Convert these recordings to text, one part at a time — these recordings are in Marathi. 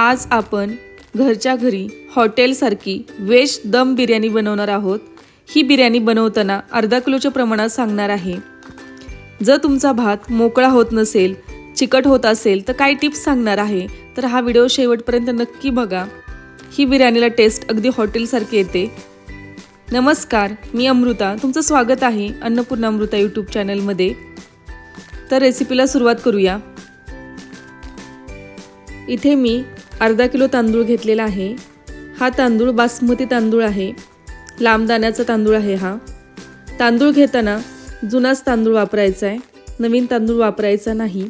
आज आपण घरच्या घरी हॉटेलसारखी वेज दम बिर्याणी बनवणार आहोत. ही बिर्याणी बनवताना अर्धा किलोच्या प्रमाणात सांगणार आहे. जर तुमचा भात मोकळा होत नसेल चिकट होत असेल तर काय टिप्स सांगणार आहे. तर हा व्हिडिओ शेवटपर्यंत नक्की बघा. ही बिर्याणीला टेस्ट अगदी हॉटेलसारखी येते. नमस्कार मी अमृता. तुमचं स्वागत आहे अन्नपूर्णा अमृता यूट्यूब चॅनलमध्ये तर रेसिपीला सुरुवात करूया. इथे मी अर्धा किलो तांदूळ घेतलेला आहे. हा तांदूळ बासमती तांदूळ आहे. लांबदाण्याचा तांदूळ आहे हा. तांदूळ घेताना जुनाच तांदूळ वापरायचा आहे नवीन तांदूळ वापरायचा नाही.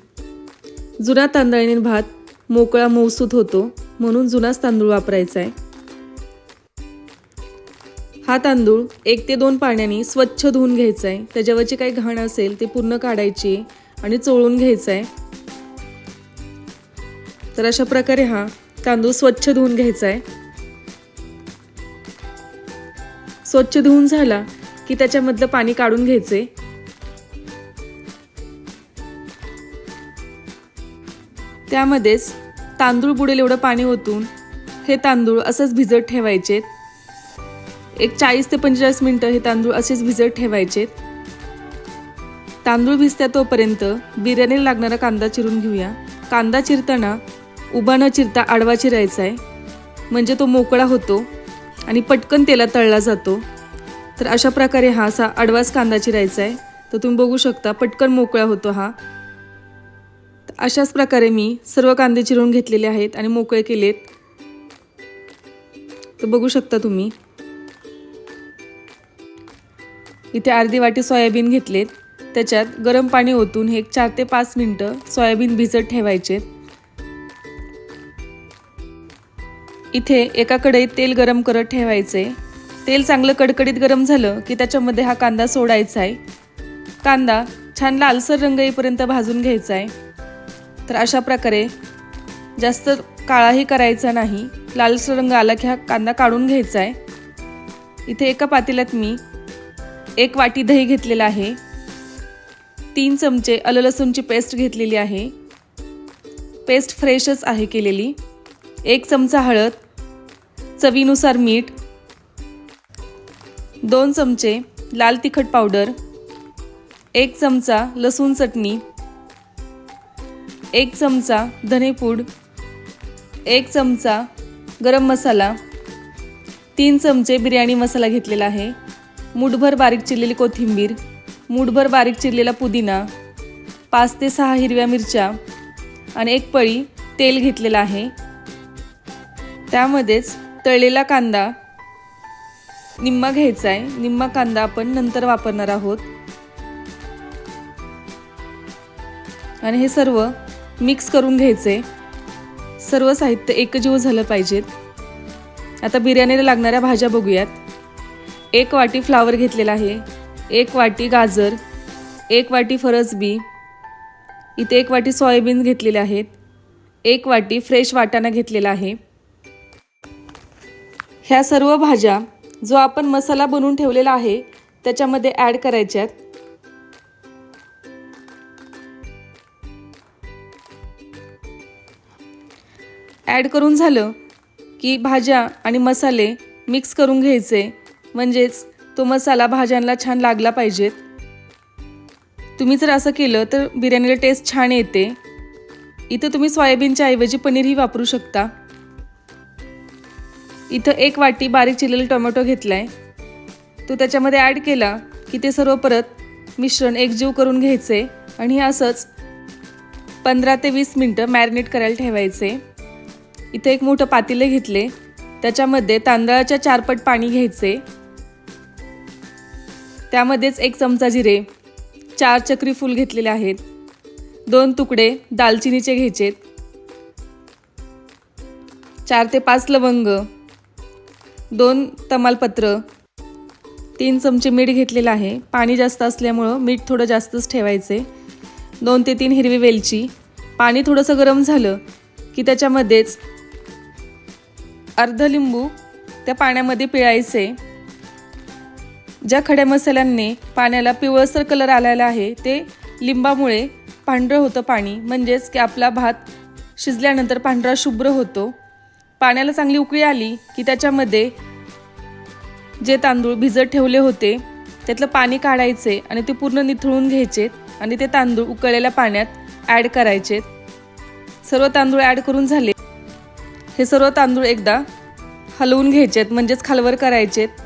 जुना तांदळाने भात मोकळा मौसूत होतो म्हणून जुनाच तांदूळ वापरायचा आहे हा तांदूळ एक ते दोन पाण्याने स्वच्छ धुवून घ्यायचा आहे त्याच्यावरची काही घाण असेल ते पूर्ण काढायची आणि चोळून घ्यायचा आहे तर अशा प्रकारे हा तांदूळ स्वच्छ धुवून घ्यायचा आहे स्वच्छ धुवून झाला की त्याच्यामधलं पाणी काढून घ्यायचे त्यामध्येच तांदूळ बुडेल एवढं पाणी ओतून हे तांदूळ असंच भिजत ठेवायचे एक चाळीस ते पंचेचाळीस मिनटं हे तांदूळ असेच भिजत ठेवायचे तांदूळ भिजत्या तोपर्यंत बिर्याणीला लागणारा कांदा चिरून घेऊया. कांदा चिरताना उभा न चिरता आडवा चिरायचा आहे. म्हणजे तो मोकळा होतो आणि पटकन तेला तळला जातो. तर अशा प्रकारे हा असा आडवाच कांदा चिरायचा आहे. तर तुम्ही बघू शकता पटकन मोकळा होतो हा. तर अशाच प्रकारे मी सर्व कांदे चिरून घेतलेले आहेत आणि मोकळे केलेत. तर बघू शकता तुम्ही. इथे अर्धी वाटी सोयाबीन घेतलेत. त्याच्यात गरम पाणी ओतून हे एक चार ते पाच मिनटं सोयाबीन भिजत ठेवायचे इथे एका कढईत तेल गरम करत ठेवायचे. तेल चांगलं कडकडीत गरम झालं की त्याच्यामध्ये हा कांदा सोडायचा आहे. कांदा छान लालसर रंग येईपर्यंत भाजून घ्यायचा आहे. तर अशा प्रकारे जास्त काळाही करायचा नाही. लालसर रंग आला की हा कांदा काढून घ्यायचा आहे. इथे एका पातेल्यात मी एक वाटी दही घेतलेला आहे. तीन चमचे आलं लसूणची पेस्ट घेतलेली आहे. पेस्ट फ्रेशच आहे केलेली. एक चमचा हळद. चवीनुसार मीठ दोन चमचे लाल तिखट पावडर एक चमचा लसूण चटणी एक चमचा धनेपूड एक चमचा गरम मसाला तीन चमचे बिर्याणी मसाला घेतलेला आहे मुठभर बारीक चिरलेली कोथिंबीर मुठभर बारीक चिरलेला पुदिना पाच ते सहा हिरव्या मिरच्या आणि एक पळी तेल घेतलेलं आहे. त्यामध्येच तळलेला कांदा. निम्मा घ्यायचा आहे निम्मा कांदा आपण नंतर वापरणार आहोत. आणि हे सर्व मिक्स करून घ्यायचे सर्व साहित्य एकजीव झालं पाहिजेत. आता बिर्याणीला लागणाऱ्या भाज्या बघूयात. एक वाटी फ्लावर घेतलेला आहे. एक वाटी गाजर. एक वाटी फरसबी. इथे एक वाटी सोयाबीन घेतलेले आहेत. एक वाटी फ्रेश वाटाणा घेतलेला आहे. ह्या सर्व भाज्या जो आपण मसाला बनवून ठेवलेला आहे त्याच्यामध्ये ॲड करायच्यात. ॲड करून झालं की भाज्या आणि मसाले मिक्स करून घ्यायचे. म्हणजेच तो मसाला भाज्यांना छान लागला पाहिजेत. तुम्ही जर असं केलं तर बिर्याणीला टेस्ट छान येते. इथं तुम्ही सोयाबीनच्या ऐवजी पनीरही वापरू शकता. इथं एक वाटी बारीक चिरलेला टोमॅटो घेतला आहे तो त्याच्यामध्ये ॲड केला की ते सर्व परत मिश्रण एकजीव करून घ्यायचे आणि हे असंच पंधरा ते वीस मिनटं मॅरिनेट करायला ठेवायचे. इथे एक मोठं पातेलं घेतले. त्याच्यामध्ये तांदळाच्या चारपट पाणी घ्यायचे. त्यामध्येच एक चमचा जिरे चार चक्री फूल घेतलेले आहेत. दोन तुकडे दालचिनीचे घ्यायचेत. चार ते पाच लवंग दोन तमालपत्र तीन चमचे मीठ घेतलेलं आहे. पाणी जास्त असल्यामुळं मीठ थोडं जास्तच ठेवायचे. दोन ते तीन हिरवी वेलची. पाणी थोडंसं गरम झालं की त्याच्यामध्येच अर्ध लिंबू त्या पाण्यामध्ये पिळायचे. ज्या खड्या मसाल्यांनी पाण्याला पिवळसर कलर आलेला आहे ते लिंबामुळे पांढरं होतं पाणी. म्हणजेच की आपला भात शिजल्यानंतर पांढरा शुभ्र होतो. पाण्याला चांगली उकळी आली की त्याच्यामध्ये जे तांदूळ भिजत ठेवले होते त्यातलं पाणी काढायचे आणि ते पूर्ण निथळून घ्यायचे आणि ते तांदूळ उकळलेल्या पाण्यात ॲड करायचे. सर्व तांदूळ ॲड करून झाले. हे सर्व तांदूळ एकदा हलवून घ्यायचेत म्हणजेच खालवर करायचेत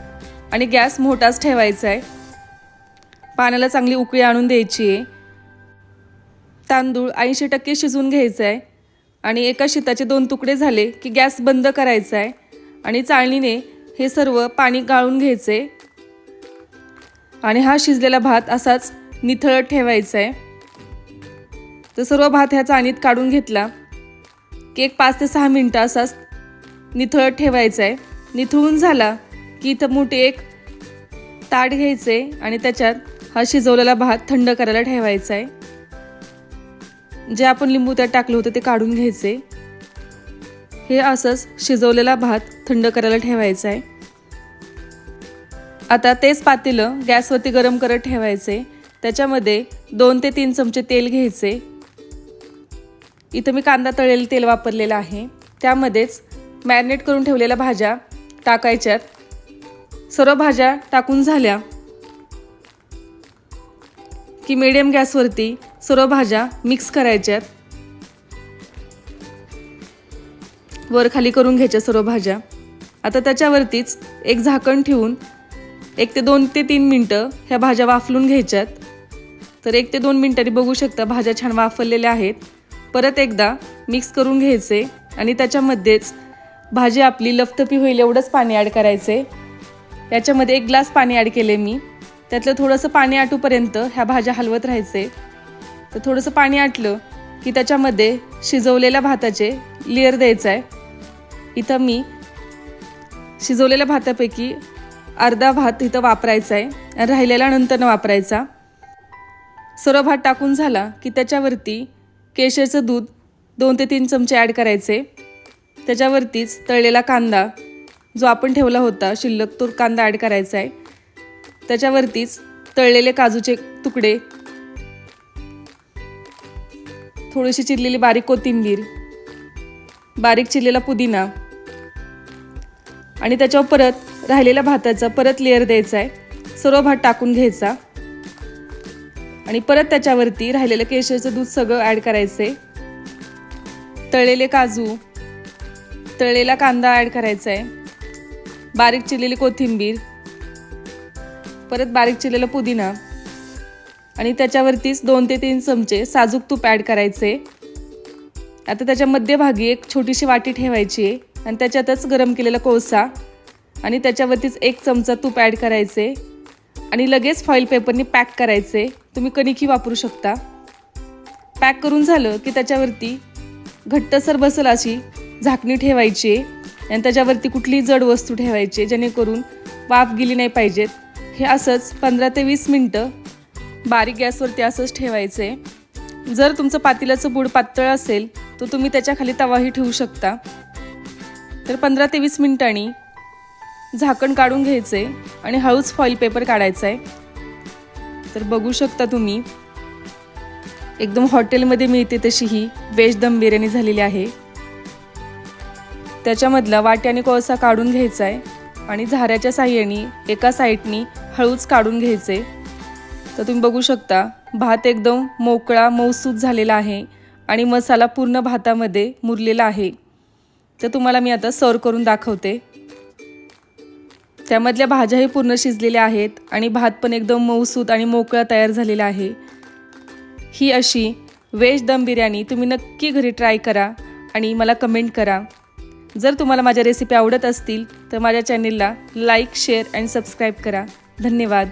आणि गॅस मोठाच ठेवायचा आहे. पाण्याला चांगली उकळी आणून द्यायची आहे. तांदूळ ऐंशी टक्के शिजवून घ्यायचं आहे. आणि एका शिताचे दोन तुकडे झाले की गॅस बंद करायचा आहे. आणि चाळणीने हे सर्व पाणी गाळून घ्यायचे. आणि हा शिजलेला भात असाच निथळत ठेवायचा आहे. तर सर्व भात ह्या चाळणीत काढून घेतला. की एक पाच ते सहा मिनटं असाच निथळत ठेवायचा आहे. निथळून झाला की इथं मोठे एक ताट घ्यायचे आणि त्याच्यात हा शिजवलेला भात थंड करायला ठेवायचा आहे. जे आपण लिंबू त्यात टाकले होते ते काढून घ्यायचे. हे असंच शिजवलेला भात थंड करायला ठेवायचं आहे. आता तेच पातेलं गॅसवरती गरम करत ठेवायचे. त्याच्यामध्ये दोन ते तीन चमचे तेल घ्यायचे. इथं मी कांदा तळेल तेल वापरलेलं आहे. त्यामध्येच मॅरिनेट करून ठेवलेल्या भाज्या टाकायच्यात. सर्व भाज्या टाकून झाल्या. की मिडियम गॅसवरती सर्व भाज्या मिक्स करायच्यात. वर खाली करून घ्यायच्या सर्व भाज्या आता त्याच्यावरतीच एक झाकण ठेवून एक ते दोन ते तीन मिनटं ह्या भाज्या वाफलून घ्यायच्यात. तर एक ते दोन मिनटांनी बघू शकता भाज्या छान वाफरलेल्या आहेत. परत एकदा मिक्स करून घ्यायचे आणि त्याच्यामध्येच भाजी आपली लफतपी होईल एवढंच पाणी ॲड करायचे. याच्यामध्ये एक ग्लास पाणी ॲड केले मी. त्यातलं थोडंसं पाणी आटूपर्यंत ह्या भाज्या हलवत राहायचे. तर थोडंसं पाणी आटलं की त्याच्यामध्ये शिजवलेल्या भाताचे लेअर द्यायचं आहे. इथं मी शिजवलेल्या भातापैकी अर्धा भात इथं वापरायचा आहे. राहिलेला नंतरनं वापरायचा. सर्व भात टाकून झाला की त्याच्यावरती केशरचं दूध दोन ते तीन चमचे ॲड करायचे. त्याच्यावरतीच तळलेला कांदा जो आपण ठेवला होता शिल्लक तो कांदा ॲड करायचा आहे. त्याच्यावरतीच तळलेले काजूचे तुकडे थोडीशी चिरलेली बारीक कोथिंबीर बारीक चिरलेला पुदिना आणि त्याच्यावर परत राहिलेल्या भाताचा परत लेअर द्यायचा आहे. सर्व भात टाकून घ्यायचा. आणि परत त्याच्यावरती राहिलेलं केशरचं दूध सगळं ॲड करायचे तळलेले काजू तळलेला कांदा ॲड करायचा आहे बारीक चिरलेली कोथिंबीर परत बारीक चिरलेला पुदिना आणि त्याच्यावरतीच दोन ते तीन चमचे साजूक तूप ॲड करायचे. आता त्याच्या मध्यभागी एक छोटीशी वाटी ठेवायची आहे आणि त्याच्यातच गरम केलेला कोळसा आणि त्याच्यावरतीच एक चमचा तूप ॲड करायचे. आणि लगेच फॉईल पेपरनी पॅक करायचे. तुम्ही कणिकी वापरू शकता. पॅक करून झालं की त्याच्यावरती घट्टसर बसल अशी झाकणी ठेवायची आणि त्याच्यावरती कुठलीही जड वस्तू ठेवायची जेणेकरून वाफ गेली नाही पाहिजेत. हे असंच पंधरा ते वीस मिनटं बारीक गॅसवरती असंच ठेवायचे. जर तुमचं पातेल्याचं बूड पातळ असेल तर तुम्ही त्याच्याखाली तवाही ठेवू शकता. तर पंधरा ते वीस मिनिटांनी झाकण काढून घ्यायचे आणि हळूच फॉईल पेपर काढायचा आहे. तर बघू शकता तुम्ही एकदम हॉटेलमध्ये मिळते तशी ही व्हेज दम बिर्याणी झालेली आहे. त्याच्यामधला वाट्याने कोळसा काढून घ्यायचा आहे आणि झाऱ्याच्या साह्याने एका साईडनी हळूच काढून घ्यायचे. तर तुम्ही बघू शकता भात एकदम मोकळा मऊसूत झालेला आहे आणि मसाला पूर्ण भातामध्ये मुरलेला आहे. तर तुम्हाला मी आता सर्व करून दाखवते. त्यामधल्या भाज्याही पूर्ण शिजलेल्या आहेत आणि भात पण एकदम मऊसूत आणि मोकळा तयार झालेला आहे. ही अशी व्हेज दम बिर्याणी तुम्ही नक्की घरी ट्राय करा आणि मला कमेंट करा. जर तुम्हाला माझ्या रेसिपी आवडत असतील तर माझ्या चॅनेलला लाईक शेअर अँड सबस्क्राईब करा. धन्यवाद.